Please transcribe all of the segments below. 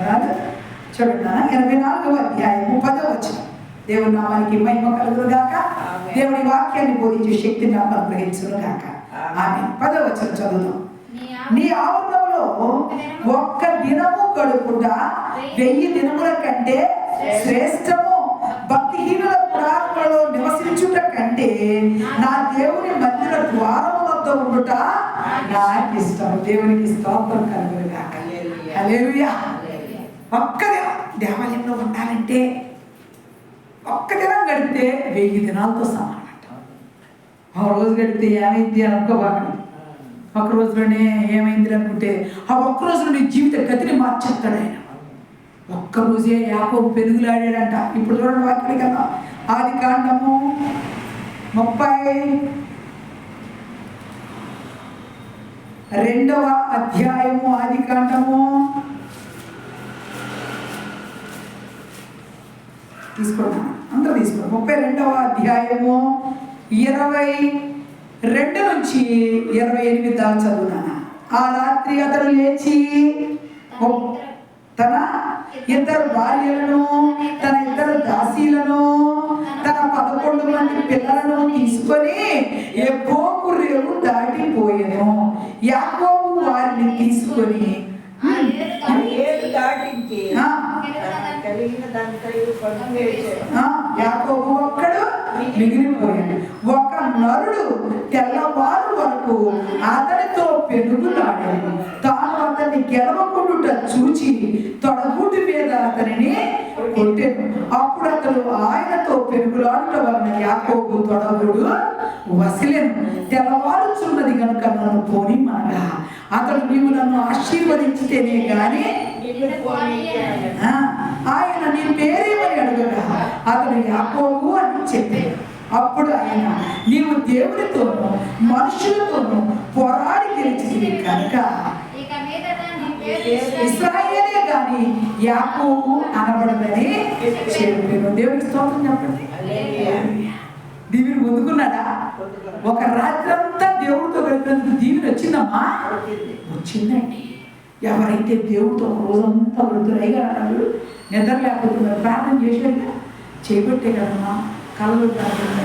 రాదు చూడండి ఎనభై నాలుగవ అధ్యాయము పదవ వచ్చిన దేవుని నామానికి మహిమ కలుగును గాక దేవుని వాక్యాన్ని బోధించే శక్తిని నాకు అనుగ్రహించును గాక ఆమె పదవ వచ్చిన చదువుదాం నీ ఆవరణంలో ఒక్క దినము గడుపుట వెయ్యి దినముల కంటే శ్రేష్టము భక్తిహీనుల ప్రార్థనలో నివసించుట కంటే నా దేవుని మందిర ద్వారము వద్ద ఉండుట నాకు ఇష్టం దేవునికి స్తోత్రం కలుగును గాక హల్లెలూయా ఒక్క దేవాలయంలో ఉండాలంటే ఒక్క దినం గడిపితే వెయ్యి దినాలతో సమానం అంట ఆ రోజు గడిపితే ఏమైంది అని అనుకోబాకండి ఒక రోజులోనే ఏమైంది అనుకుంటే ఆ ఒక్క రోజులో నీ జీవిత గతిని మార్చేస్తాడు ఆయన. ఒక్క రోజే యాకోబు పెరుగులాడాడంట ఇప్పుడు చూడండి వాక్యం కదా. ఆది కాండము ముప్పై రెండవ అధ్యాయము ఆది కాండము. తీసుకోండి. అందరూ తీసుకోండి. ముప్పై రెండవ అధ్యాయము ఇరవై రెండు నుంచి ఇరవై ఎనిమిది దాకా చదువునా ఆ రాత్రి అతడు లేచి తన ఇద్దరు భార్యలను తన ఇద్దరు దాసీలను తన పదకొండు మంది పిల్లలను తీసుకొని ఎబ్బోకు రేవు దాటిపోయాను. యాకోబు వారిని తీసుకొని దాటించి. యాకోబు ఒక్కడు మిగిలిపోయాడు. ఒక నరుడు తెల్లవారు వరకు అతనితో పెరుగులాడాడు తాను అతన్ని గెలవకుండుట చూచి తొడగుటి మీద అతనిని కొట్టాను. అప్పుడు అతడు ఆయనతో పెరుగులాడుట వలన యాకోబు తొడగుడు వసిలేను. తెల్లవారుచున్నది కనుక నన్ను పోని మనగా అతడు నీవు నన్ను ఆశీర్వదించితేనే కానీ ఆయన నీ పేరేమని అడుగగా అతడు యాకోబు అని చెప్పాడు. అప్పుడు ఆయన నీవు దేవునితోనూ మనుషులతోనూ పోరాడి గెలిచింది కనుక. ఇక మీదట ఇస్రాయేలే యాకోబు అనబడదని చెప్పాను దేవుడి స్తోత్రం చెప్పండి. దీవిని పొందుకున్నాడా ఒక రాత్రి అంతా దేవుడితో గడిపినందుకు దీవిని వచ్చిందమ్మా? వచ్చిందండి. ఎవరైతే దేవుడితో రోజంతా వృద్ధులైగా అన్నాడు నిద్ర లేకపోతున్నారు ప్రార్థన చేసేది చేపట్టే కదమ్మా కళలు ప్రార్థన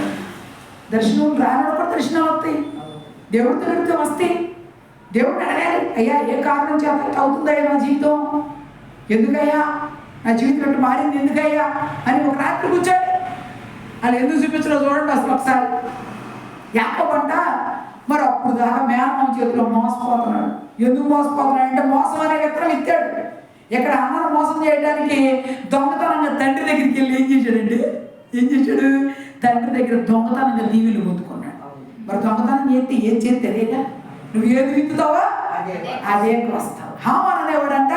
దర్శనం రానప్పుడు దర్శనాలు వస్తాయి. దేవుడితో గడిపితే వస్తాయి దేవుడు అడగాలి అయ్యా ఏ కారణం చేత అవుతుందయ్యా నా జీవితం? ఎందుకయ్యా? నా జీవితం ఇట్లా మారింది? ఎందుకయ్యా? అని ఒక రాత్రి కూర్చోండి. వాళ్ళు ఎందుకు చూపించడం చూడండి అసలు ఒకసారి. యాపబంట మరి అప్పుడు దాకా మేనమామ చేతిలో మోసపోతున్నాడు. ఎందుకు మోసపోతున్నాడు అంటే మోసం అనే విత్తనం ఇచ్చాడు. ఇక్కడ అన్నను మోసం చేయడానికి దొంగతనంగా తండ్రి దగ్గరికి వెళ్ళి ఏం చేశాడండి? ఏం చేశాడు? తండ్రి దగ్గర దొంగతనంగా దీవెలు పొందుకున్నాడు. మరి దొంగతనం చేస్తే ఏం చేస్తే అదేగా నువ్వు ఏది విత్తుతావా? అదే. అదే వస్తావు హామాన్ అనేవాడంట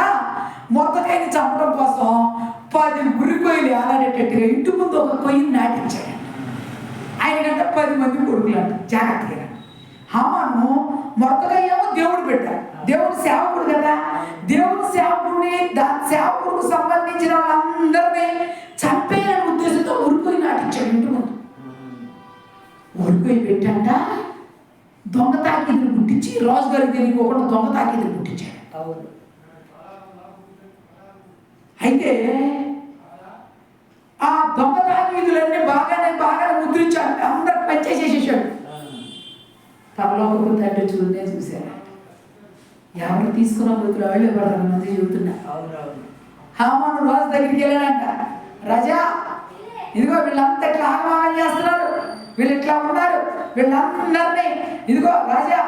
మొత్తకాయని చంపడం కోసం పది గురి కొయ్యలు ఆలాడేటట్టుగా ఇంటి ముందు ఒక కొయ్యని నాటించాడు ఆయనకంటే పది మంది కొడుకులు అంట జాగ్రత్తగా హామాను మొరకయ్యేమో దేవుడు పెట్టాడు. దేవుడు సేవకుడు కదా. దేవుడు సేవకుడిని దాని సేవకుడికి సంబంధించిన వాళ్ళందరినీ చంపేయాలనే ఉద్దేశంతో ఉరుకుని నాటించాడు ఇంటి ముందు. ఉరుకుని పెట్టంట దొంగ తాకిదులు పుట్టించి రాజుగారికి తెలియకోకుండా దొంగ తాకిదులు పుట్టించాడు అయితే ఆ దొంగ తాకిదులన్నీ బాగానే బాగానే ముద్రించాడు. అందరికి పనిచేసేసేసాడు. పరలోకపు తండ్రి చూడనే చూశాడు ఎవరు తీసుకున్న బుద్ధులు వాళ్ళే పడతారు మంది చెబుతున్నా. అవునవును. హామాను రాజు దగ్గరికి వెళ్ళాడంట. రాజా ఇదిగో వీళ్ళంతా ఇట్లా ఆగమాగం చేస్తున్నారు. వీళ్ళు ఇట్లా ఉన్నారు. వీళ్ళందరినీ ఇదిగో రాజా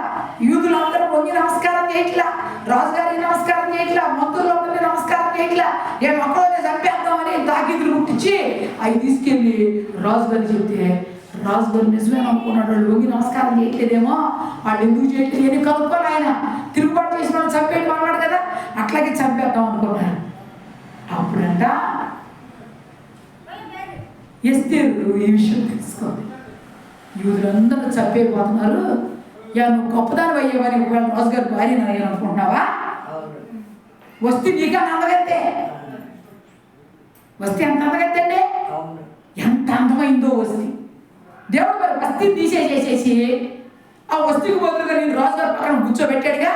యూదులందరూ పొంగి నమస్కారం చేయట్లా. రాజుగారికి నమస్కారం చేయట్లా. మంత్రులందరినీ నమస్కారం చేయట్లా. ఏ మొక్కలనే చంపేద్దామని తాకిదులు ముట్టించి అవి తీసుకెళ్ళి రాజుగారికి చెప్తే రాజుగారు నిజమే అనుకున్నాడు. వాళ్ళు వంగి నమస్కారం చేయట్లేదేమో. వాళ్ళు ఎందుకు చేయట్లేదు అని కనుక్కోవాలి ఆయన తిరుగుబాటు చేసిన వాళ్ళు చంపేటి మనవాడు కదా? అట్లాగే చంపేద్దాం అనుకున్నాడు అప్పుడంట ఎస్తేరు ఈ విషయం తెలుసుకోండి. యూదులందరూ చంపేపోతున్నారు యా నువ్వు గొప్పదాని అయ్యేవని ఒకవేళ రాజుగారు భార్య నేను అనుకుంటున్నావా వస్తే నీకా అందగత్తే. వస్తే ఎంత అందగత్తండి ఎంత అందమైందో వస్తి. దేవుడు మరి వస్తిని తీసేసేసేసి ఆ వస్తికి బదులుగా నేను రాజుగారి పక్కన కూర్చోబెట్టాడుగా.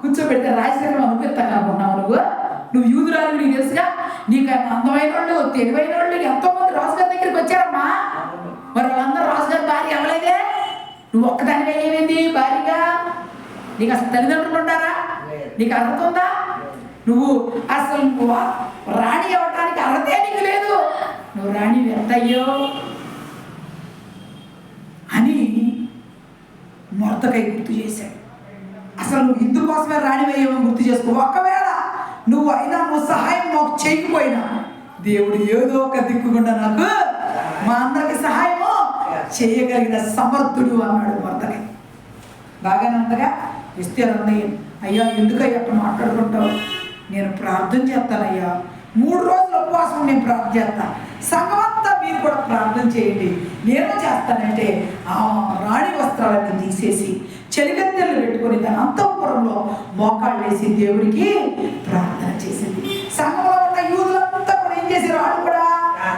కూర్చోబెడితే రాజశేఖరం అనుకుంటా కాకుండా నువ్వు. యూదురాలు నీకు తెలుసుగా? నీకు అందమైన వాళ్ళు తెలివైన వాళ్ళు ఎంతో మంది రాజుగారి దగ్గరికి వచ్చారమ్మా. మరి వాళ్ళందరూ రాజుగారి భార్య అవ్వలేదే నువ్వు ఒక్కదాని ఏమైంది భార్యగా? నీకు అసలు తల్లిదండ్రులు ఉంటారా నీకు అర్హత ఉందా? నువ్వు అసలు రాణి అవ్వటానికి అర్హతే నీకు లేదు. నువ్వు రాణి ఎంత అయ్యో? అంతకై గుర్తు చేశాడు. అసలు నువ్వు ఇందుకోసమే రాణివయ్యేమో గుర్తు చేసుకో ఒకవేళ నువ్వు అయినా నువ్వు సహాయం మాకు చేయకపోయినా దేవుడు ఏదో ఒక దిక్కుకుండా నాకు మా అందరికి సహాయము చేయగలిగిన సమర్థుడు అన్నాడు మొరతకై బాగానే ఉందగా? ఇస్తే అన్నయ్య అయ్యా ఎందుకయ్యా అక్కడ మాట్లాడుకుంటావు? నేను ప్రార్థన చేస్తానయ్యా. మూడు రోజుల ఉపవాసం నేను ప్రార్థన చేస్తాను సంఘమంతా మీరు కూడా ప్రార్థన చేయండి. నేను చేస్తానంటే ఆ రాణి వస్త్రాలను తీసేసి చెలిగత్తెలు పెట్టుకొని తన అంతఃపురంలో మోకాళ్ళు వేసి దేవుడికి ప్రార్థన చేసింది. సంఘంలో ఉన్న యూదులంతా కూడా ఏం చేశారు? వాళ్ళు కూడా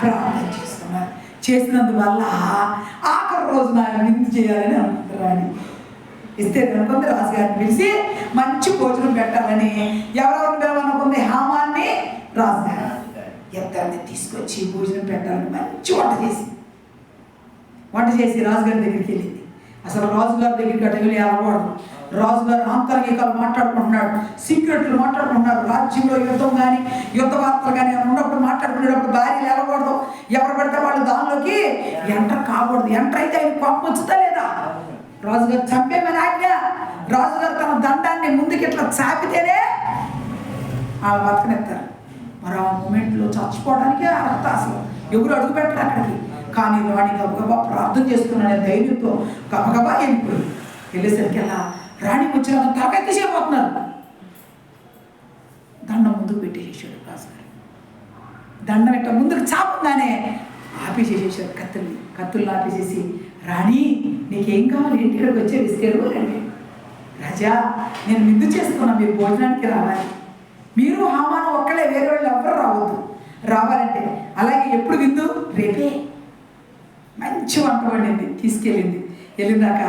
ప్రార్థన చేస్తున్నారు. చేసినందువల్ల ఆఖరి రోజున ఆయన విందు చేయాలని అనుకుంటున్నాను ఇస్తే అనుకుంది రాజుగారిని పిలిచి మంచి భోజనం పెట్టాలని ఎవరెవరు పిలవనుకుంది హామాన్ని రాజుగారు. ఇద్దరిని తీసుకొచ్చి భోజనం పెట్టాలని మంచి వంట చేసి వంట చేసి రాజుగారి దగ్గరికి వెళ్ళింది. అసలు రాజుగారి దగ్గరికి అటు వెళ్ళి రాజుగారు ఆంతరికాలు మాట్లాడుకుంటున్నాడు సీక్రెట్లు మాట్లాడుకుంటున్నారు రాజ్యంలో యుద్ధం కానీ యుద్ధ వార్తలు కానీ ఏమైనా ఉన్నప్పుడు మాట్లాడుకునేటప్పుడు భార్యలు వెళ్ళకూడదు ఎవరు పడితే వాళ్ళు దానిలోకి ఎంటర్ కాకూడదు. ఎంటర్ అయితే ఆయన పంపొచ్చుతా లేదా? రాజుగారు చంపేమని ఆజ్ఞ? రాజుగారు తన దండాన్ని ముందుకి ఇట్లా చాపితేనే వాళ్ళు బతకనెత్తారు మరి ఆ మూమెంట్లో చచ్చిపోవడానికి అర్హత అసలు ఎవరు అడుగు పెట్టరు అక్కడికి. కానీ రాణి గబగబా ప్రార్థన చేసుకున్నానే ధైర్యంతో గబగబా వెళ్ళిపోయి వెళ్ళేసరికి అలా రాణి వచ్చిన తలకెత్తిసేపోతున్నారు దండం ముందుకు పెట్టేసేసాడు రాజుగారు దండం ఇట్ట ముందుకు చాపగానే ఆపేసేసేసాడు కత్తుల్ని. కత్తుల్ని ఆపేసేసి రాణి నీకేం కావాలి? ఏంటి ఇక్కడికి వచ్చే ఇస్తారు రండి. రాజా నేను విందు చేసుకున్నాను మీరు భోజనానికి రావాలి. మీరు హామాను ఒక్కలే వేరే వాళ్ళు ఎవ్వరు రావద్దు. రావాలంటే అలాగే ఎప్పుడు విందు? రేపే. మంచి వంట వండింది తీసుకెళ్ళింది. వెళ్ళిందాక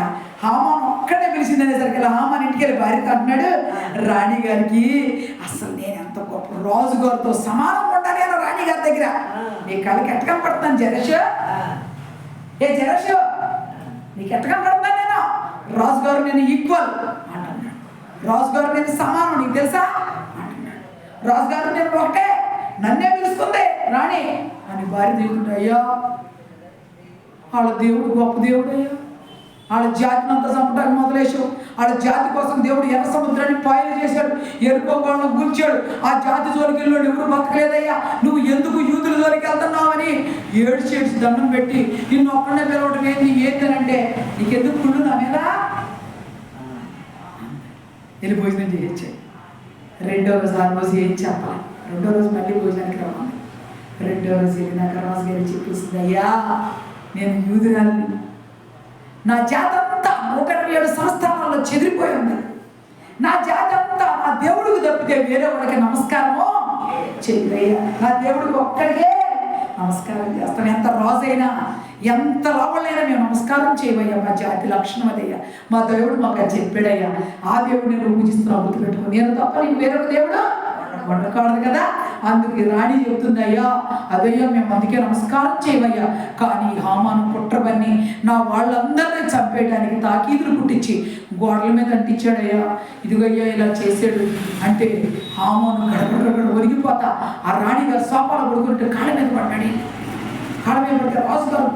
హామాన్ ఒక్కడే పిలిచింది అనేసరికి ఇలా హామాన్ ఇంటికి వెళ్ళి భార్యతో అంటున్నాడు రాణి గారికి అసలు నేను ఎంత గొప్ప రాజు గారితో సమానం నేను రాణి గారి దగ్గర. నీ కళ్ళకి ఎట్ట కనపడుతున్నాను జరష్. ఏ జరష్ నీకు ఎట్ట కనపడుతున్నాను నేను. రాజు గారు నేను ఈక్వల్ అంటున్నాడు. రాజు గారు నేను సమానం నీకు తెలుసా? రాజుగారు నేను ఒకటే నన్నే పిలుస్తుంది రాణి అని భార్య దేవుడు అయ్యా వాళ్ళ దేవుడు గొప్ప దేవుడు అయ్యా. వాళ్ళ జాతిని అంతా చంపడానికి మొదలేశావు వాళ్ళ జాతి కోసం దేవుడు ఎర్ర సముద్రాన్ని పాయలు చేశాడు ఎరుకో వాళ్ళని గుంచాడు. ఆ జాతి జోలికి వెళ్ళాడు ఎవరు బతకలేదయ్యా. నువ్వు ఎందుకు యూదుల జోలికి వెళ్తున్నావని ఏడ్చి ఏడ్చి దండం పెట్టి నిన్ను ఒక్కడే పిలవడం ఏంది ఏంటనంటే నీకెందుకు కుళ్ళు నా మీద? వెళ్ళిపోయిందని చేయొచ్చాయి రెండో రోజు ఆల్మోస్ట్ ఏం చెప్పాలి? రెండో రోజు మళ్ళీ భోజనానికి రావాలి రెండో రోజు వెళ్ళినాక రాజు గారు చెప్పేసింది అయ్యా నేను యూదురాలి నా జాతంతా ఒకటి ఇరవై ఏడు సంస్థానాల్లో చెదిరిపోయి ఉంది. నా జాతంతా నా దేవుడికి తప్పితే వేరే వాళ్ళకి నమస్కారము? చెయ్యయ్యా నా దేవుడికి ఒక్కడికే నమస్కారం చేస్తాను. ఎంత రోజైనా ఎంత లోపలైనా మేము నమస్కారం చేయవయ్యా మా జాతి లక్షణం అదయ్యా మా దేవుడు మాకు అది చెప్పాడయ్యా. ఆ దేవుడు నేను పూజిస్తున్నావు గుర్తు పెట్టుకో నేను తప్ప నీకు వేరొక దేవుడు? వండకూడదు కదా? అందుకే రాణి చెప్తుంది అదయ్యా మేము అందుకే నమస్కారం చేయవయ్యా కానీ హామాను కుట్రబన్ని నా వాళ్ళందరినీ చంపేయడానికి తాకీదులు పుట్టించి గోడల మీద అంటించాడయ్యా. ఇదిగయ్యా ఇలా చేసాడు అంటే హామాను గడపడ ఒరిగిపోతా. ఆ రాణి గారు సోపాలు కొడుకుంటే కాళ్ళ మీద పడ్డాడు. కాళ్ళ మీద పడితే రాజుగారు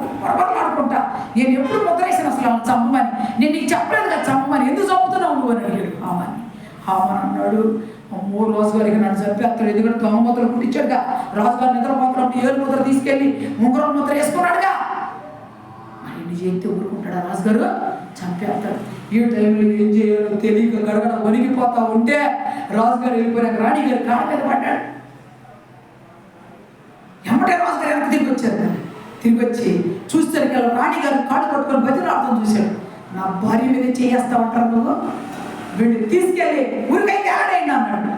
నేను ఎప్పుడు ముద్రేసాను అసలు ఆమె చంపమని? నేను నీకు చెప్పలేదు కదా చంపమని? ఎందుకు చంపుతున్నావు నువ్వు? అని అడిగాడు ఆమని ఆమని అన్నాడు అమ్మో వరకు నన్ను చంపి అతను ఎందుకంటే దొంగ ముద్రలు పుట్టించాడుగా రాజుగారు నిద్రపోతున్నప్పుడు ఏడు ముద్ర తీసుకెళ్ళి ఉంగరం ముద్ర వేసుకున్నాడుగా. మరి ఎన్ని చేస్తే ఊరుకుంటాడా రాజుగారు? చంపేస్తాడు. ఈ టైంలో ఏం చేయాలో తెలియక గడగడ వణికిపోతా ఉంటే రాజుగారు వెళ్ళిపోయాక రాణి గారు కాళ్ళ మీద పడ్డాడు. ఎమ్మటే రాజుగారు వెనక్కి తిరిగి వచ్చారు? తిరిగి వచ్చి చూసేసరికి రాణి గారు కాళ్ళు పట్టుకొని బతిరాడతాం చూశాడు నా భార్య మీద చేయేస్తా ఉంటారు నువ్వు? వీళ్ళు తీసుకెళ్ళి ఉరికై ఆడేయండి అన్నాడు.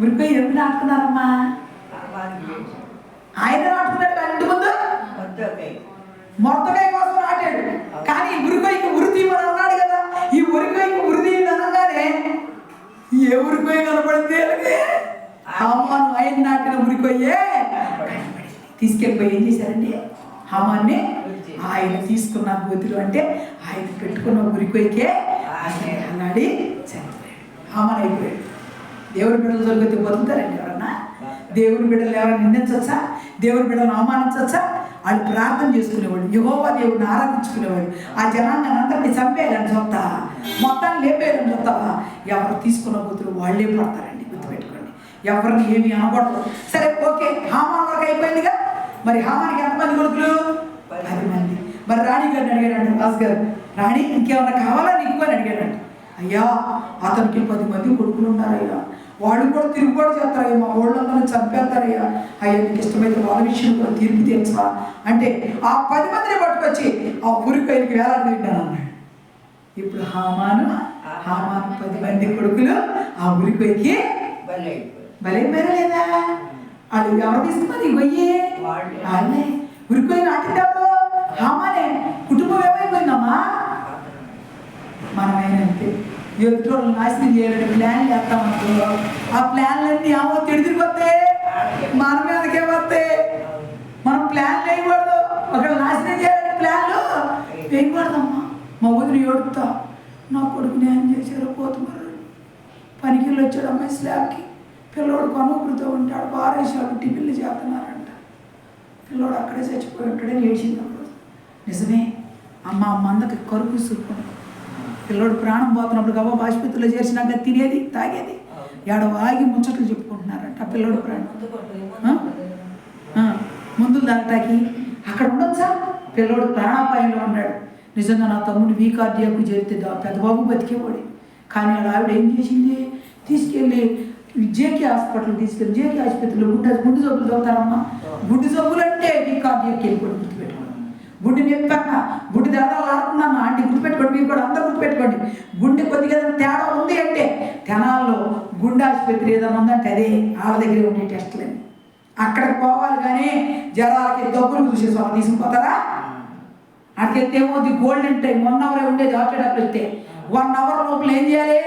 ఊరికై ఎందుకు ఆడుతున్నారమ్మా ఆయన ఆడుతున్నాడు వాళ్ళ ఇంటి ముందు? మొత్తకాయ కోసం నాటాడు కానీ ఉరికాయకి ఉరి తీయమని అన్నాడు కదా. ఈ ఉరికాయకి ఉరి తీయమని అనగానే ఏ ఉరికొయ్య కనపడింది అమ్మ ఆయన నాటిన ఉరికొయ్యే తీసుకెళ్ళిపోయి ఏం చేశారండి హామాన్ని ఆయన తీసుకున్న గోతిలో అంటే ఆయన పెట్టుకున్న ఉరికొయ్యకే అన్నాడి చనిపోయాడు. హామాన్ అయిపోయాడు. దేవుడి బిడ్డలు దొరికితే బతుకుతారండి ఎవరన్నా? దేవుడి బిడ్డలు ఎవరైనా నిందించవచ్చా దేవుడి బిడ్డలను అవమానించవచ్చా వాళ్ళు ప్రార్థన చేసుకునేవాడు యహోవా దేవుడిని ఆరాధించుకునేవాడు ఆ జనాంగాన్ని అందరినీ చంపేయాలని చూస్తా. మొత్తాన్ని లేపేయాలని చూస్తావా ఎవరు తీసుకున్న కూతురు వాళ్ళే పడతారండి గుర్తుపెట్టుకోండి. ఎవరిని ఏమి అనకూడదు. సరే ఓకే. హామాన్ వరకు అయిపోయిందిగా. మరి హామానికి ఎంతమంది కొడుకులు? పది మంది. మరి రాణి గారిని అడిగాడంట రాజు గారు రాణి ఇంకేమైనా కావాలా నీకు? అని అడిగాడంట. అయ్యా అతనికి పది మంది కొడుకులు ఉన్నారయ్యా. వాళ్ళు కూడా తిరుగుబాటు చేస్తారయ్యా. మా వాళ్ళందరూ చంపేస్తారయ్యా. అయ్యా నీకు ఇష్టమైతే వాళ్ళ విషయం కూడా తీర్పు తీర్చవా? అంటే ఆ పది మందిని పట్టుకొచ్చి ఆ ఊరిపైకి వేలాడుతుంటాను అన్నాడు. ఇప్పుడు హామాను హామాను పది మంది కొడుకులు ఆ ఊరిపైకి భలే అయిపోయింది. భలే మేరలేదా అది ఎవరు తీసుకున్నది గొయ్యి వాళ్ళే. వాళ్ళే ఉరిపోయి నాటింటారు హామానే కుటుంబం ఏమైపోయిందమ్మా? మనమైనా అంతే ఎదుటి నాశనం చేయాలని ప్లాన్ చేస్తామనుకో ఆ ప్లాన్లన్నీ ఏమో తిడిదిరిపోతే? మన మీదకే వస్తాయి మనం ప్లాన్ వేయకూడదు. ఒకళ్ళు నాశనం చేయాలని ప్లాన్లు వేయకూడదమ్మా. మా వదిలి ఏడుపుతా. నా కొడుకు న్యాయం చేశారు పోతున్నారు. పనికి వచ్చాడు అమ్మాయి స్లాబ్కి. పిల్లోడు కొనుగురుతో ఉంటాడు బారేసాడు టిఫిన్లు చేస్తున్నారంట. పిల్లోడు అక్కడే చచ్చిపోయి ఉంటాడని ఏడ్చింది అప్పుడు. నిజమే అమ్మ అమ్మ అందకి కరుపు సుఖం. పిల్లోడు ప్రాణం పోతున్నప్పుడు గవ్వ ఆసుపత్రిలో చేర్చినాక తినేది తాగేది. ఏడ ఆగి ముచ్చట్లు చెప్పుకుంటున్నారంట ఆ పిల్లోడు ప్రాణం. ముందు దాటాకి అక్కడ ఉండొచ్చా? పిల్లోడు ప్రాణాపాయంలో ఉన్నాడు. నిజంగా నా తమ్ముడు వీకార్డియాకు చేరితే పెద్ద పెద్దబాబు బతికేవాడు. కానీ ఆవిడ ఏం చేసింది? తీసుకెళ్ళి జేకే హాస్పిటల్ తీసుకెళ్ళి జేకే ఆసుపత్రిలో గుండె గుడ్డు జబ్బులు చదువుతారమ్మా గుడ్డు జబ్బులు అంటే వీకార్డియాకి వెళ్ళిపోయి గుర్తుపెట్టుకోండి. గుండె నొప్పన్న గుడ్డు దాదాపు ఆడుతున్నాను అంటే గుర్తుపెట్టుకోండి మీరు కూడా అందరూ గుర్తుపెట్టుకోండి. గుండె కొద్దిగా ఏదైనా తేడా ఉంది అంటే తెనాల్లో గుండె ఆసుపత్రి ఏదైనా ఉందంటే అదే వాళ్ళ దగ్గరే ఉండే టెస్టులని అక్కడికి పోవాలి కానీ జ్వరాలకి దగ్గులు చూసే స్వామి తీసుకుపోతారా? అక్కడికి వెళ్తే the golden time. One hour ఉండేది హార్ట్ అటాక్ వస్తే వన్ అవర్ లోపల ఏం చేయాలి?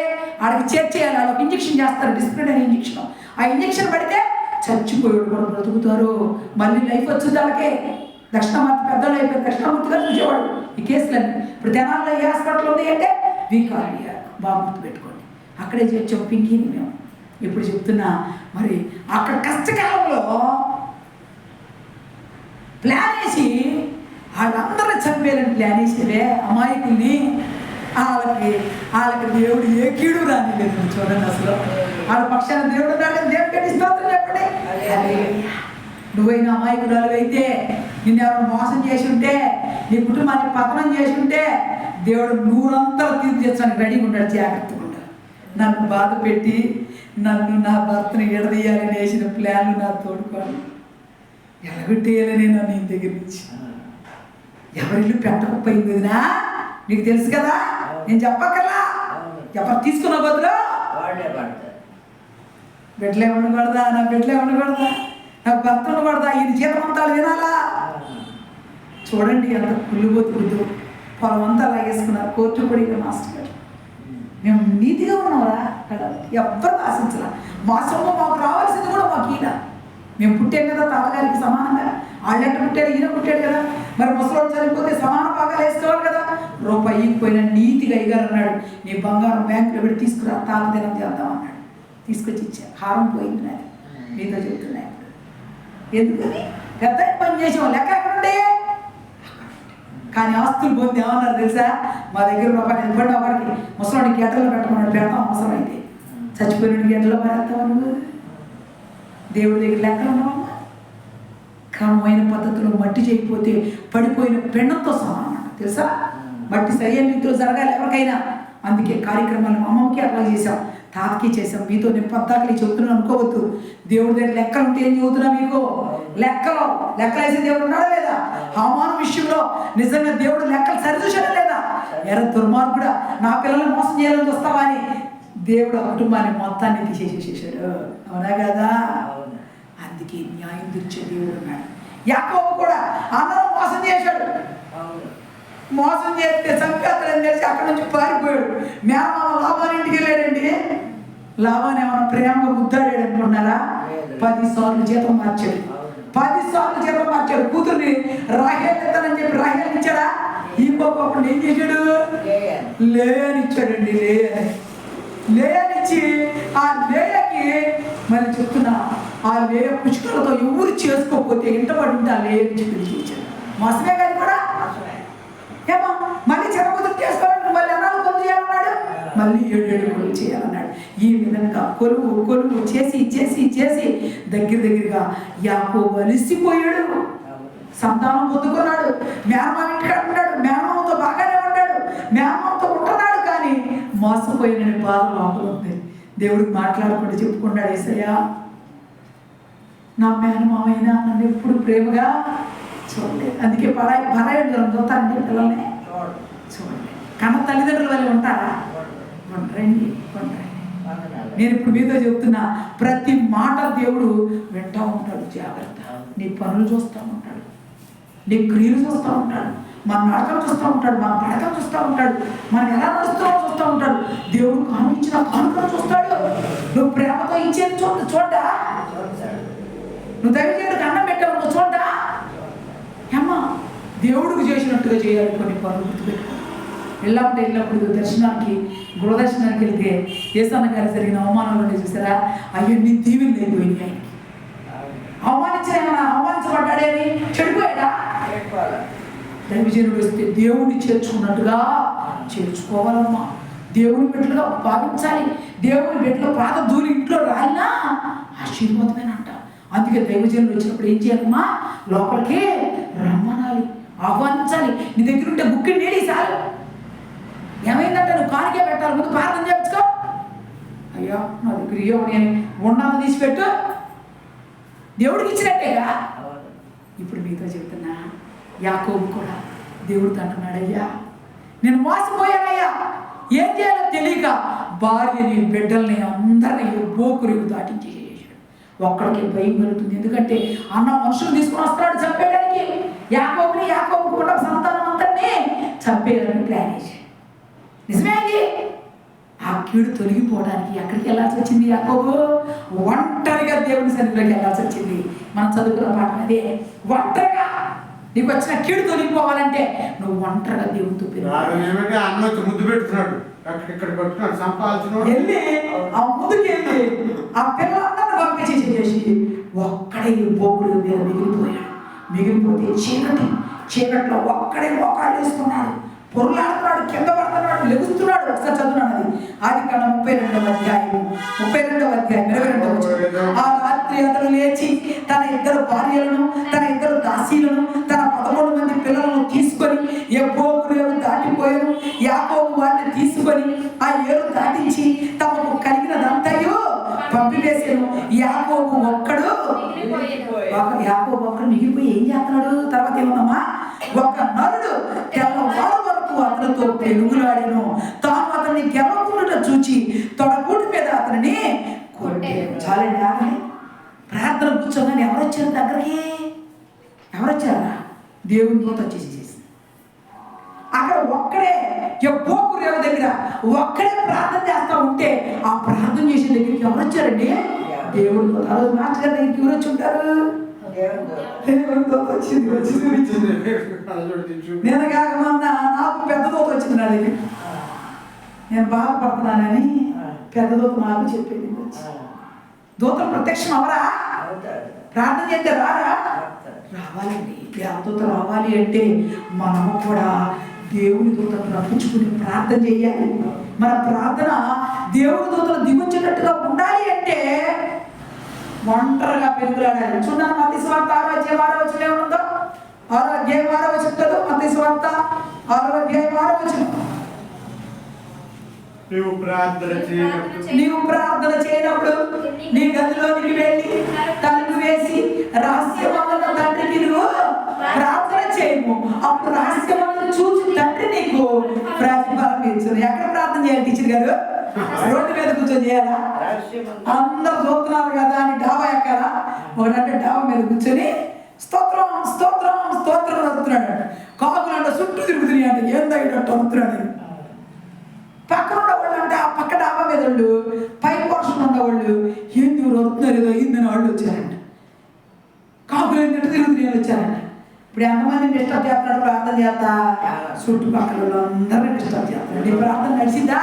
ఆడికి చేర్చేయాలి. వాళ్ళకి ఇంజక్షన్ చేస్తారు డిస్ప్లిన్ అనే ఇంజక్షన్ ఆ ఇంజక్షన్ పడితే చచ్చిపోయాడు కూడా బ్రతుకుతారు. మళ్ళీ లైఫ్ వచ్చింది వాళ్ళకే. దక్షిణమూర్తి పెద్దలు అయిపోయి దక్షిణమూర్తి గారు చూసేవాడు ఈ కేసులన్నీ. ఇప్పుడు తెనాల్లో ఏ హాస్పిటల్ ఉంది అంటే వీకార్డియా బాగా గుర్తుపెట్టుకోండి. అక్కడే చేర్చాం పింకీని మేము. ఇప్పుడు చెప్తున్నా మరి అక్కడ కష్టకాలంలో ప్లాన్ వేసి వాళ్ళందరూ చంపేయాలని ప్లాన్ వేసేవే అమాయకుల్ని. వాళ్ళకి వాళ్ళకి దేవుడు ఏ కీడు రాని లేదు చూడండి అసలు. వాళ్ళ పక్షాన దేవుడు ఉన్నాడు దేవుడు కట్టి స్తోత్రం చెప్పండి? నువ్వైనా అమాయకురాలు అయితే నిన్ను ఎవరు మోసం చేసి ఉంటే నీ కుటుంబాన్ని పతనం చేసి ఉంటే దేవుడు నూరంతా తీర్చేస్తానికి రెడీగా ఉంటాడు జాగ్రత్తగా ఉంటాడు నన్ను బాధ పెట్టి నన్ను నా భర్తను ఎడదీయాలని వేసిన ప్లాన్లు నా తోడుకోవాలి. ఎలగొట్టేయాలని నన్ను నీ దగ్గర నుంచి. ఎవరిల్లు పెట్టకపోయింది వదినా? నీకు తెలుసు కదా? నేను చెప్పక్కర్లా. ఎవరు తీసుకున్న బదులు వాళ్ళే పడతారు బిడ్డలే ఉండకూడదా? నా బిడ్డలే ఉండకూడదా? నాకు భర్త ఉండకూడదా? ఈయన జీతమంతాలు వినాలా? చూడండి ఎంత కుళ్ళిపోతు బుద్ధు పొలం అంతా లాగేసుకున్నారు. కోర్టు కూడా ఇక మాస్టర్ గారు. మేము నీతిగా ఉన్నారా అక్కడ ఎవ్వరు ఆశించాల. మా సొమ్ము మాకు రావాల్సింది కూడా మాకు ఈయన. మేము పుట్టాం కదా తాతగారికి సమానంగా. వాళ్ళెంట పుట్టారు ఈయన పుట్టాడు కదా. మరి ముసలోడు చనిపోతే సమాన భాగాలు వేసుకోవాలి కదా. రూపాయి ఇగిపోయిన నీతిగా అయ్యగారు అన్నాడు నీ బంగారం బ్యాంకులో పెట్టి తీసుకురా తాత దినం చేద్దాం అన్నాడు. తీసుకొచ్చి ఇచ్చారు హారం పోయింది నాది. మీతో చెప్తున్నాయి ఎందుకని పెద్ద పని చేసాం లెక్క ఎక్కడుండే కానీ ఆస్తులు పొంది ఏమన్నారు తెలుసా? మా దగ్గర రూపాయలు ఇవ్వండి ఒకరికి ముసలాడికి గంటలు పెట్టమన్నాడు పెడతాం అవసరం అయితే చచ్చిపోయిన గంటలో మరి నువ్వు? దేవుడి దగ్గర లెక్కలు ఉన్నావమ్మా క్రమమైన పద్ధతిలో మట్టి చేయకపోతే పడిపోయిన పెండంతో సమానం తెలుసా? మట్టి సరైన రీతిలో జరగాలి ఎవరికైనా. అందుకే కార్యక్రమాలు మా అమ్మకి అట్లా చేసాం తాతకి చేసాం మీతో నేను పద్దాకలి చెప్తున్నాను అనుకోవద్దు. దేవుడి దగ్గర లెక్కలు ఉంటే ఏం చదువుతున్నా మీకు లెక్కలు. లెక్కలు వేసే దేవుడు ఉన్నాడా లేదా? హవామాన విషయంలో నిజంగా దేవుడు లెక్కలు సరిచూసాడా లేదా? ఎర్ర దుర్మార్గుడా. నా పిల్లల్ని మోసం చేయాలని చూస్తావా అని దేవుడు ఆ కుటుంబాన్ని మొత్తాన్ని తీసేసేసాడు అవునా కదా? అందుకే న్యాయం తీర్చే దేవుడు ఉన్నాడు. యాకోబు కూడా అందరూ మోసం చేశాడు. మోసం చేస్తే చంపేస్తాడని తెలిసి అక్కడ నుంచి పారిపోయాడు. మేనమామ లాభాన్ని ఇంటికి వెళ్ళాడండి. లాభాన్ని ఏమైనా ప్రేమగా ముద్దాడాడు అనుకున్నారా పది సార్లు జీతం మార్చాడు. పది సార్లు జీతం మార్చాడు. కూతుర్ని రాహేల్ ఇస్తానని చెప్పి రాహేల్ ఇచ్చాడా? ఇంకొకప్పుడు ఏం చేశాడు? లేయని. లేయని. ఇచ్చాడండి లేయని లేయని ఇచ్చి ఆ లేయకి మళ్ళీ చెప్తున్నా ఆ లేయ పుష్కలతో ఎవరు చేసుకోకపోతే ఇంటబడి ఉంటే ఆ లేయని చెప్పి పిలిచి మోసమే కూడా? ఏమో మళ్ళీ చెరపతులు చేసుకోవాలంటే మళ్ళీ అన్నాడు కొలు చేయాలన్నాడు? మళ్ళీ ఏడు ఏడు చేయాలన్నాడు. ఈ విధంగా కొలువు కొలువు చేసి చేసి చేసి దగ్గర దగ్గరగా యాకో అలిసిపోయాడు. సంతానం పొందుకున్నాడు. మేనమామ ఇంటికి అంటున్నాడు మేనమామతో బాగానే ఉంటాడు. మేనమామతో ఉంటున్నాడు కానీ మోసపోయిన బాధ లోపల ఉంది. దేవుడికి మాట్లాడకుండా చెప్పుకున్నాడు ఏసయ్యా. నా మేనమామైనా నన్ను ఎప్పుడు ప్రేమగా చూడండి అందుకే పరాయి పరాయి చూస్తారండి పిల్లల్ని చూడండి కన్న తల్లిదండ్రుల వల్ల ఉంటారా? చూడు. ఉండరండి ఉండరండి నేను ఇప్పుడు మీతో చెప్తున్నా ప్రతి మాట దేవుడు వింటూ ఉంటాడు జాగ్రత్త. నీ పనులు చూస్తూ ఉంటాడు. నీ క్రియలు చూస్తూ ఉంటాడు. మన నడకం చూస్తూ ఉంటాడు. మన పడకం చూస్తూ ఉంటాడు. మనం ఎలా నడుస్తామో చూస్తూ ఉంటాడు. దేవుడు కానుంచిన కానుకలు చూస్తాడు. నువ్వు ప్రేమతో ఇచ్చేది చూడ చూడ్డా? నువ్వు దైవజనుడికి అన్నం పెట్టావు చూడ్డా అమ్మా దేవుడికి చేసినట్టుగా చేయాలి కొన్ని పనులు గుర్తుపెట్టుకో. వెళ్ళినప్పుడు వెళ్ళినప్పుడు దర్శనానికి గృహ దర్శనానికి వెళ్తే ఏసన్న గారు జరిగిన అవమానాలు చూసారా? అవన్నీ దీవెనలు అయిపోయినాయి. ఆయనకి. అవమానించిన ఏమన్నా అవమానించబడ్డాడే అని చెడిపోయాడా. దైవజనుడు వస్తే దేవుణ్ణి చేర్చుకున్నట్టుగా చేర్చుకోవాలమ్మా. దేవుని బిడ్డలుగా భావించాలి. దేవుని బిడ్డలో పాత దూరి ఇంట్లో రాలినా ఆశీర్వాదమేనంట అందుకే దైవజనులు వచ్చినప్పుడు ఏం చేయాలమ్మా లోపలికి రమ్మనాలి ఆహ్వానించాలి. నీ దగ్గర ఉంటే బుక్కి నీడి ఏమైందంటే? నువ్వు కానికే పెట్టాలి. ముందు ప్రార్థన చేయించుకో. అయ్యో నా దగ్గర ఇవ్వని ఉండాలని తీసిపెట్టు. దేవుడికి ఇచ్చినట్టేగా ఇప్పుడు మీతో చెప్తున్నా యాకోబు కూడా దేవుడు అంటున్నాడయ్యా నేను మోసపోయానయ్యా. ఏం చేయాలో తెలియక భార్యని బిడ్డల్ని అందరినీ బోకురికి దాటించి ఒక్కడికి భయం కలుగుతుంది. ఎందుకంటే అన్న మనుషులు తీసుకుని వస్తున్నాడు చంపేయడానికి. యాకోబుని యాకోబు కూడా సంతానం అందరినీ చంపేయాలని ప్లాన్ చేశాడు. నిజమే అది ఆ కీడు తొలగిపోవడానికి ఎక్కడికి వెళ్ళాల్సి వచ్చింది యాకోబు? ఒంటరిగా దేవుని సన్నిధిలోకి వెళ్ళాల్సి వచ్చింది. మనం చదువుకున్న పాఠం అదే. ఒంటరిగా నీకు వచ్చిన కీడు తొలగిపోవాలంటే నువ్వు ఒంటరిగా దేవునితో అన్న ముద్దు పెడుతున్నాడు. అక్కడ ఇక్కడ సంపాదించిన వెళ్ళి ఆ ముందుకు వెళ్ళి ఆ పిల్లలందరిని పంపించేసి చేసి ఒక్కడే ఈ బోకుడు మీద మిగిలిపోయాడు. మిగిలిపోతే చీకటి. చీకట్లో ఒక్కడే మోకాళ్ళు వేసుకున్నాడు. పొరులాడుతున్నాడు కింద పడుతున్నాడు లెగుస్తున్నాడు. ఒకసారి చదువున్నాడు అది? ఆది కాలం ముప్పై రెండవ అధ్యాయం ముప్పై రెండవ అధ్యాయం ఇరవై రెండవ. ఆ రాత్రి అతను లేచి తన ఇద్దరు భార్యలను తన ఇద్దరు దాసీలను తన పంపివేసాను యాకోబు ఒక్కడు యాకోబు ఒక్కడు మిగిలిపోయి ఏం చేస్తున్నాడు? తర్వాత ఏమన్నామా? ఒక నరుడు తెల్లవారు వరకు అతనితో పెరుగులాడెను తాను అతన్ని గెలవకుండా చూచి తొడగూటి మీద అతనిని కొట్టాడు చాలండి ప్రార్థన కూర్చోగానే ఎవరు వచ్చారు దగ్గరికి? ఎవరు వచ్చారా దేవుని దూత వచ్చేసి చేసింది. అక్కడ ఒక్కడే రేవు దగ్గర ఒక్కడే ప్రార్థన చేస్తా ఉంటే ఆ ప్రార్థన చేసే దగ్గరికి ఎవరు వచ్చారండి దేవుడు పదాలు ఆ రోజు ఎవరు వచ్చి ఉంటారు వచ్చింది వచ్చింది. నేను కాక మొన్న నాకు పెద్ద దూత వచ్చింది నా దగ్గర నేను బాధపడుతున్నానని పెద్ద దూత నాకు చెప్పింది దూతలు ప్రత్యక్షం అవరా? ప్రార్థన చేస్తే రారా? రావాలండి దేవదూత రావాలి అంటే మనము కూడా దేవుని దూతను రప్పించుకుని ప్రార్థన చేయాలి. మన ప్రార్థన దేవుని దూతలు దిగొచ్చేటట్టుగా ఉండాలి అంటే ఒంటరిగా పెరుగులాడాలి. చూడండి మతి స్వార్థ ఆరో అధ్యాయం ఆరో వచ్చిన ఏముందో? ఆరో అధ్యాయం ఆరో వచ్చిన కదా మతి స్వార్థ ఆరో అధ్యాయం ఆరో వచ్చిన నువ్వు ప్రార్థన చేయనప్పుడు నీవు ప్రార్థన చేయనప్పుడు నీ గదిలోనికి వెళ్ళి తలుపు వేసి రహస్యమైన తండ్రికి నువ్వు ప్రార్థన చేయము. అప్పుడు రహస్యమైన చూసి తండ్రి నీకు ప్రతిఫలం ఎక్కడ ప్రార్థన చేయాలి టీచర్ గారు? రోడ్డు మీద కూర్చొని చేయాలా? అందరు చూస్తున్నారు కదా అని డాబా ఎక్కాలా? ఒకటంటే డాబా మీద కూర్చొని స్తోత్రం స్తోత్రం స్తోత్రం అవుతున్నాడు కాకులు అంటే చుట్టూ తిరుగుతున్నాయి అంటే ఏం తగినట్టు అవుతున్నాడు పక్కన ఉండేవాళ్ళు అంటే ఆ పక్క డాబా మీద ఉండు పై పోర్షన్ వస్తున్నారు ఏదో అయిందని వాళ్ళు వచ్చారంట. కాకులు ఏంటంటే తిరుగుతున్నాయి వచ్చారంట. ఇప్పుడు ఎంతమంది డిస్టర్బ్ చేస్తున్నాడు ప్రార్థన చేస్తా? చుట్టుపక్కల అందరూ డిస్టర్బ్ చేస్తున్నాడు నీ ప్రార్థన నడిచిందా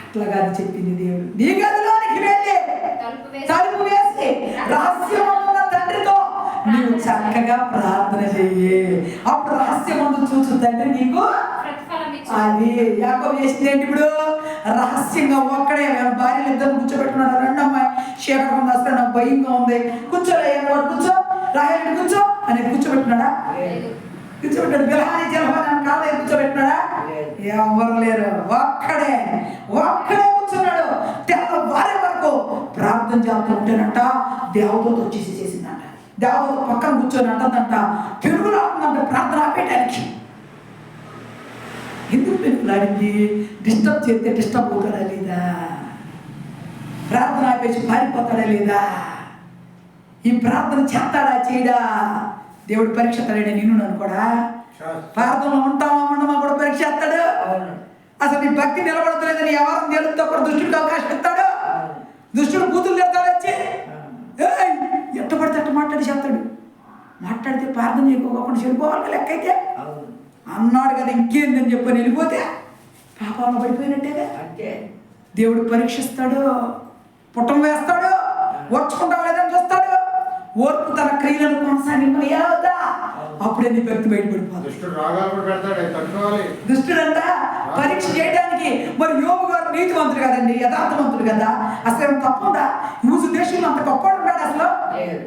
అట్లా కాదు చెప్పింది దేవుడు. నీ గదిలోనికి వెళ్ళి తలుపు వేసి రహస్యమున్న తండ్రితో నీవు చక్కగా ప్రార్థన చెయ్యి. అప్పుడు రహస్యమందు చూసు తండ్రి నీకు అది. యాకోబు చేసింది ఏంటి ఇప్పుడు? రహస్యంగా ఒక్కడే భార్యలు ఇద్దరు కూర్చోబెట్టుకున్నాడు రెండు అమ్మాయి శేఖరం వస్తాడు నాకు భయంగా ఉంది. కూర్చోలే కూర్చో. రాయలు కూర్చో. అని కూర్చోబెట్టున్నాడా లేదు. కూర్చోబెట్టాడు. బిల్హాని జలహాని కాళ్ళ కూర్చోబెట్టున్నాడా ఎవరు లేరు. ఒక్కడే. ఒక్కడే కూర్చున్నాడు. వారి వరకు ప్రార్థన చేస్తూ ఉంటేనంట దేవదూత వచ్చేసి చేసిందంట. దేవదూత పక్కన కూర్చొని అంటుందంట పెరుగులాడుతుందంట ప్రార్థన ఆపేయడానికి ఎందుకు పెరుగులాడింది డిస్టర్బ్ చేస్తే డిస్టర్బ్ అవుతాడా లేదా? ప్రార్థన ఆపేసి పారిపోతాడా లేదా? ఈ ప్రార్థన చేస్తాడా చేయడా? దేవుడు పరీక్ష తలేడా నిన్ను నన్ను కూడా ప్రార్థనలో ఉంటావా ఉండమా కూడా పరీక్ష చేస్తాడు అసలు నీ భక్తి నిలబడతలేదని ఎవరు నిలుపుతో కూడా దుష్టుడికి అవకాశం ఇస్తాడు? దుష్టుడు బూతులు తిడతాడు వచ్చి? ఎట్ట పడితే అట్ట మాట్లాడి చేస్తాడు మాట్లాడితే ప్రార్థన చేయకోకుండా చెడిపోవాలి లెక్క అయితే అన్నాడు కదా ఇంకేందని చెప్పని వెళ్ళిపోతే? పాపాలను పడిపోయినట్టేగా? దేవుడు పరీక్షిస్తాడు పుట్టం వేస్తాడు ఓర్చుకుంటాం లేదని చూస్తాడు. ఓర్పు తన క్రియలను కొనసాగింపని అవుతా అప్పుడే నీ వ్యక్తి బయటపడిపోతుంది. దుష్టుడు రాగాలు పెడతాడు తట్టుకోవాలి. పరీక్ష చేయడానికి మరి యోగు గారు నీతివంతుడు కదండి యథార్థవంతుడు కదా? అసలు ఏం తప్పుందా యూసు దేశంలో అంత ఉన్నాడు అసలు.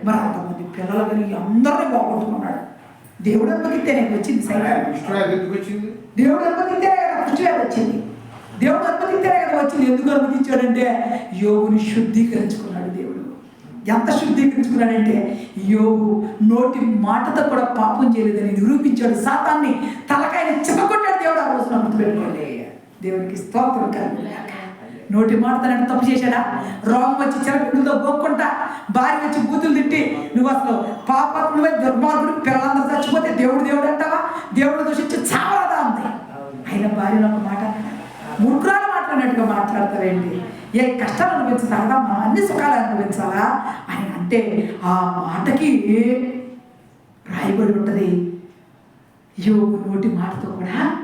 మరి అంతమంది పిల్లలు కలిగి అందరినీ బాగుంటున్నాడు దేవుడు వచ్చింది సైతం అది ఎందుకు వచ్చింది? దేవుడు కదా పుష్టివేద వచ్చింది. దేవుడు అనుమతించేనే కదా వచ్చింది. ఎందుకు అనుమతించాడంటే యోగుని శుద్ధీకరించుకున్నాడు దేవుడు. ఎంత శుద్ధీకరించుకున్నాడంటే యోగు నోటి మాటతో కూడా పాపం చేయలేదని నిరూపించాడు సాతాన్ని. తలకాయని చిప్పకొట్టాడు దేవుడు ఆ రోజున గుర్తుపెట్టుకోండి. దేవునికి స్తోత్రం కలుగుగాక నోటి మాటతో తప్పు చేశాడా? రోగం వచ్చి చిరపిల్లతో గోక్కుంటా? భార్య వచ్చి బూతులు తిట్టి నువ్వు అసలు పాపాత్మవే దుర్మార్గుడు పిల్లలందరూ చచ్చిపోతే దేవుడు దేవుడు అంటావా? దేవుడు దూషించి చావరాదా ఉంది ఆయన భార్యను ఒక మాట అన్నాడు. మూర్ఖురాలు మాట్లాడినట్టుగా మాట్లాడతావేంటి? ఏ కష్టాలు అనుభవించాలా? మనం అన్ని సుఖాలు అనుభవించాలా? అని అంటే ఆ మాటకి రాయబడి ఉంటుంది. యోగు నోటి మాటతో కూడా.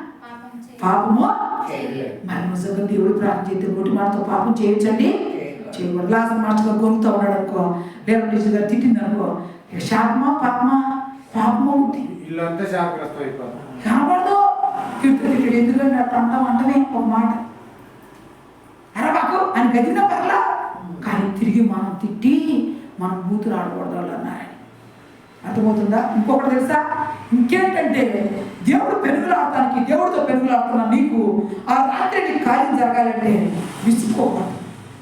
పాపము. మరి నిజంగా దేవుడు ప్రార్థన చేస్తే నోటి మాటతో పాపం చేయొచ్చండి? చేయకూడదు. లాసన్ మాటగా గొంతుతో ఉన్నాడు అనుకో. లేకపోతే నిజంగా తిట్టింది అనుకో. శాపమా? పాపమా? పాపమా ఉంది కనబడదు ఎందుకంటే అంటాం అంటనే ఒక మాట. అరబాకు గదిన పర్లా. కానీ తిరిగి మనం తిట్టి మనం బూతులు ఆడకూడదు వాళ్ళు అన్నారని అర్థమవుతుందా? ఇంకొకటి తెలుసా? ఇంకేంటంటే దేవుడు పెరుగులాడటానికి దేవుడితో పెరుగులాడుతున్న నీకు ఆ రాత్రి నీకు కార్యం జరగాలంటే విసుక్కోకూడదు.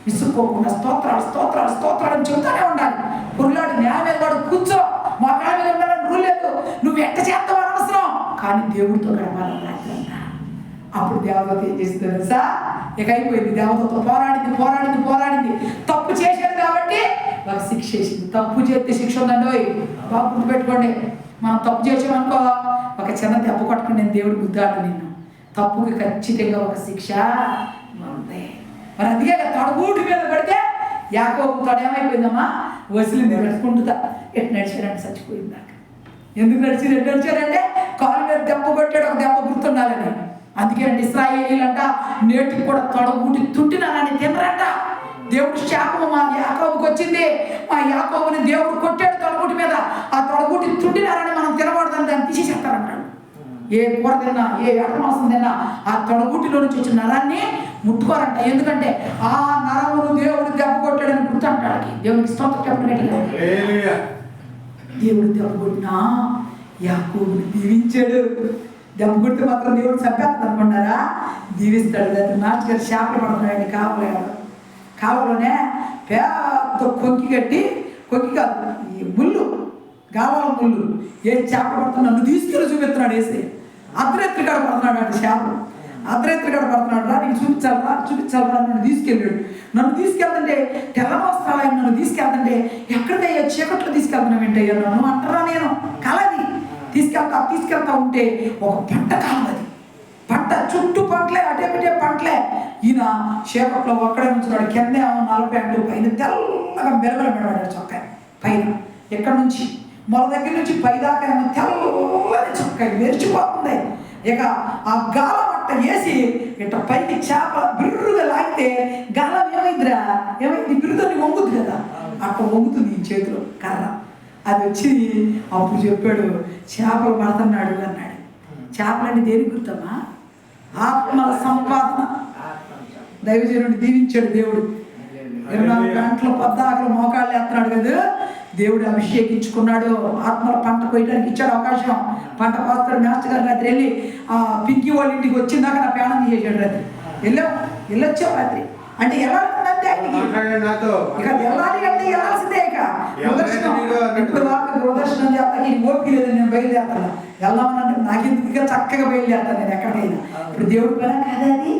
విసుక్కోకుండా స్తోత్రాలు స్తోత్రాలు స్తోత్రాలు చెబుతూనే ఉండాలి. పురులాడు న్యాయం కూర్చో. మా కాళ్ళ మీద ఉండాలని రూల్ లేదు. నువ్వు ఎట్ట చేస్తావు అనవసరం కానీ దేవుడితో గడపాలన్నాడు అప్పుడు దేవత ఏం చేసింది తెలుసా? ఇక అయిపోయింది. దేవతతో పోరాడింది పోరాడింది పోరాడింది. తప్పు చేశాడు కాబట్టి వాళ్ళకి శిక్ష వేసింది. తప్పు చేస్తే శిక్ష ఉందండి బాగా గుర్తుపెట్టుకోండి. మనం తప్పు చేసామనుకో ఒక చిన్న దెబ్బ కొట్టుకుని నేను దేవుడు గుద్దాడు నేను తప్పుకి ఖచ్చితంగా ఒక శిక్ష ఉంది మరి అందుకే తడగూటి మీద పడితే యాకోబు తడేమైపోయిందమ్మా వసిలి నడుచుకుంటుందా ఎటు నడిచారంటే చచ్చిపోయిందాక. ఎందుకు నడిచి ఎటు నడిచారంటే కాలు మీద దెబ్బ కొట్టాడు ఒక దెబ్బ గుర్తుండాలని. అందుకే అండి ఇస్రాయేలీలంట నేటికి కూడా తొడగూటి తుంటినానని తినరంట దేవుడు శాపము మా యాకోబుకి వచ్చింది. మా యాకోబుని దేవుడు కొట్టాడు తొడగూటి మీద. ఆ తొడగూటి తుంటినారని మనం తినకూడదని దాన్ని తీసేసేస్తారంటాడు ఏ కూర తిన్నా ఏ ఎడమాసం తిన్నా ఆ తొడగూటిలో నుంచి వచ్చిన నరాన్ని ముట్టుకోరంట. ఎందుకంటే ఆ నరమును దేవుడు దెబ్బ కొట్టాడని గుర్తుంటాడు దేవునికి స్తోత్రం చెప్పినట్టుగా. దేవుడు దెబ్బ కొట్టినా యాకోబుని దీవించాడు. దెబ్బ గుర్తు మాత్రం దేవుడు చంపేస్తాడు అనుకున్నారా దీవిస్తాడు. దాని నాచు గారు చేపలు పడుతున్నాయండి కావలేడు కావలోనే పెద్ద కొంకి కట్టి కొంకి కాదు ఈ ముళ్ళు గావాల ముళ్ళు. ఏ చేప నన్ను తీసుకెళ్ళి చూపిస్తున్నాడు వేసి అర్ధరాత్రి కాడ పడుతున్నాడు అంటే చేపలు అర్ధరాత్రి కాడ పడుతున్నాడు. రా నీకు చూపించాలరా చూపించాలరా నన్ను తీసుకెళ్ళాడు. నన్ను తీసుకెళ్తుంటే తెల్ల వస్త్రాలు నన్ను తీసుకెళ్తుంటే ఎక్కడికయ్యా చీకట్లో తీసుకెళ్తున్నావు ఏంటయ్యా నన్ను? అంటారా నేను? కలది. తీసుకెళ్తా తీసుకెళ్తా ఉంటే ఒక పంట కాలం అది పంట చుట్టూ పంటలే అటే పెట్టే పంటలే. ఈయన చేపట్లో ఒక్కడే ఉంచున్నాడు. కింద ఏమో నల్ల పైన తెల్లగా మెరగలు మెడబడ్డాడు చొక్కాయి. పైన. ఎక్కడి నుంచి? మొల దగ్గర నుంచి పైదాకా ఏమో తెల్లని చొక్కాయి మెరిచిపోతుంది. ఇక ఆ గాలం అట్ట వేసి ఇట్ట పైకి చేప బిర్రుగా లాగితే గాలం ఏమైందిరా? ఏమైంది? బిర్రుతో వంగుద్ది కదా. అట్ట వంగుతుంది ఈ చేతిలో కర్ర. అది వచ్చి అప్పుడు చెప్పాడు చేపలు పడుతున్నాడు అన్నాడు. చేపలని దేనికి గుర్తమ్మా? ఆత్మల సంపాదన. దైవజనుడు దీవించాడు దేవుడు. ఇరవై నాలుగు గంటల పద్దాకలు మోకాళ్ళు ఎత్తున్నాడు కదా. దేవుడు అభిషేకించుకున్నాడు. ఆత్మల పంట కొయ్యడానికి ఇచ్చాడు అవకాశం. పంట కోస్తాడు మాస్టర్ గారు రాత్రి వెళ్ళి ఆ పింకి వాళ్ళ ఇంటికి వచ్చిందాక నా ప్రాణం చేశాడు రాత్రి. వెళ్ళాం. వెళ్ళొచ్చాం రాత్రి. అంటే ఎలా ఇక వెళ్ళాలి అంటే వెళ్ళాల్సిందే ఇక. ఇప్పుడు దాకా ప్రదర్శనం చేస్తాను ఈ ఓపిక లేదు నేను బయలుదేరుతాను. వెళ్దామనంటే నాకెందుకు? ఇక చక్కగా బయలుదేరుతాను నేను ఎక్కడికైనా. ఇప్పుడు దేవుడు పనా కాదా అది?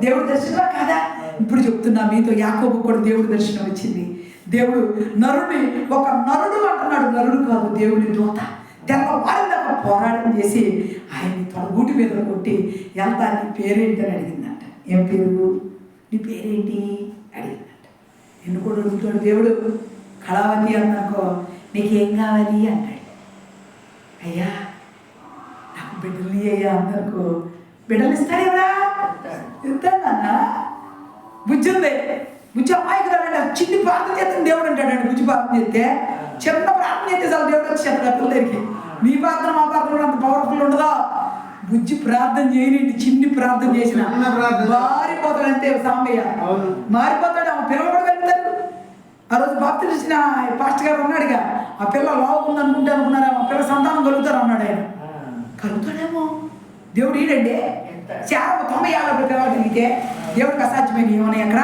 దేవుడు దర్శనమా కాదా? ఇప్పుడు చెప్తున్నా మీతో యాకోబు కూడా దేవుడు దర్శనం వచ్చింది. దేవుడు నరుని ఒక నరుడు అంటున్నాడు. నరుడు కాదు దేవుని దూత. తెల్లవారి దాకా పోరాటం చేసి ఆయన్ని తొడగూటి మీద కొట్టి ఎంత నీ పేరేంటి అని అడిగిందంట. ఏం పేరు? నీ పేరేంటి? అడిగినట్ట. ఎందుకు కూడా అడుగుతాడు దేవుడు. కళావతి అన్నాకో నీకేం కావాలి? అన్నాడు అయ్యా నాకు బిడ్డలు అయ్యా అందరికో బిడ్డలు ఇస్తాడేవరా ఇస్తాడన్నా బుజ్జి ఉంది. బుజ్జి అమ్మాయికి రాడండి చిన్ని ప్రార్థన చేస్తే దేవుడు అంటాడండి బుజ్జి ప్రార్థన చేస్తే చిన్న ప్రార్థన చేస్తే చాలు దేవుడు వచ్చి చెప్తాడు పిల్ల దగ్గరికి నీ పాత్ర మా పాత్ర అంత పవర్ఫుల్ ఉండదా? బుజ్జి ప్రార్థన చేయనండి చిన్ని ప్రార్థన చేసిన. మారిపోతాడు అంతే సాంబయ్య. మారిపోతాడు ఆ పిల్లలు కూడా వెళ్తారు ఆ రోజు బాప్తి ఇచ్చిన పాస్టర్ గారు ఉన్నాడుగా ఆ పిల్ల లోపం అనుకుంటే అనుకున్నారా? ఆ పిల్ల సంతానం కలుగుతారు? అన్నాడు ఆయన. కలుగుతాడేమో. దేవుడు ఈడండి? చాలా తొంభై ఏళ్ళ పిల్లలు కలిగితే దేవుడికి అసాధ్యమైన ఏమన్నా ఎక్కడ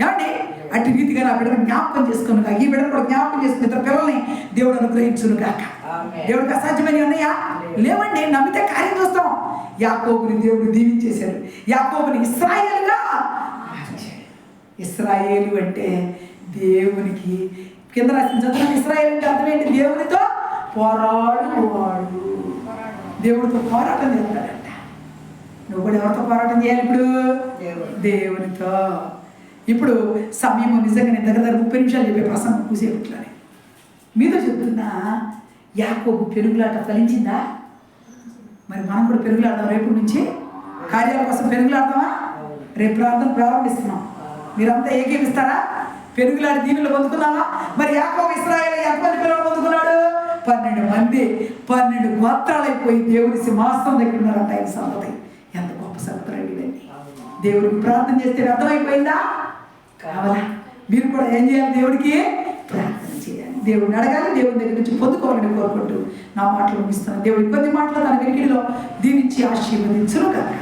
ఏమండి? అటు రీతిగా నా బిడ్డను జ్ఞాపకం చేసుకుని ఈ బిడ్డను కూడా జ్ఞాపకం చేసుకుని ఇద్దరు పిల్లల్ని దేవుడు అనుగ్రహించును గాక ఆమేన్. దేవుడికి అసాధ్యమైన ఉన్నాయా? లేవండి నమ్మితే కార్యం చూస్తాం. యాకోబుని దేవుడు దీవించేశాడు. యాకోబుని ఇస్రాయేల్గా. ఇస్రాయేలు అంటే దేవునికి కింద రాసిన చదువు ఇస్రాయేల్ అంటే అర్థం ఏంటి దేవునితో పోరాడువాడు దేవుడితో పోరాటం చేస్తాడంట. నువ్వు కూడా ఎవరితో పోరాటం చేయాలి ఇప్పుడు. దేవునితో. ఇప్పుడు సమయం నిజంగా నేను దగ్గర దగ్గర ముప్పై నిమిషాలు చెప్పే ప్రసంగం కూసేపట్లని మీతో చెప్తున్నా యాకోబు పెరుగులాట ఫలించిందా? మరి మనం కూడా పెరుగులాడదాం రేపు నుంచి. కార్యాల కోసం పెరుగులాడదామా? రేపు ప్రార్థన ప్రారంభిస్తున్నాం. మీరంతా ఏకీపిస్తారా? పెరుగులాడి దీనిలో పొందుకున్నామా మరి యాకోబు ఇస్రాయల్ ఎంతమంది పిల్లలు పొందుకున్నాడు? పన్నెండు మంది. పన్నెండు గోత్రాలైపోయి అయిపోయి దేవుని సింహాసనం దగ్గర ఉన్నారంట ఈ సంగతి. ఎంత గొప్ప సంగతులు అండి దేవుడికి ప్రార్థన చేస్తే అర్థమైపోయిందా కావాలా? మీరు కూడా ఏం చేయాలి దేవుడికి? ప్రార్థన చేయాలి. దేవుడిని అడగాలి దేవుడి దగ్గర నుంచి పొందుకోవాలని కోరుకుంటూ నా మాటలు ముగిస్తాను దేవుడి కొద్ది మాటలు తన వెనుకడిలో దీవించి ఆశీర్వదించును కదా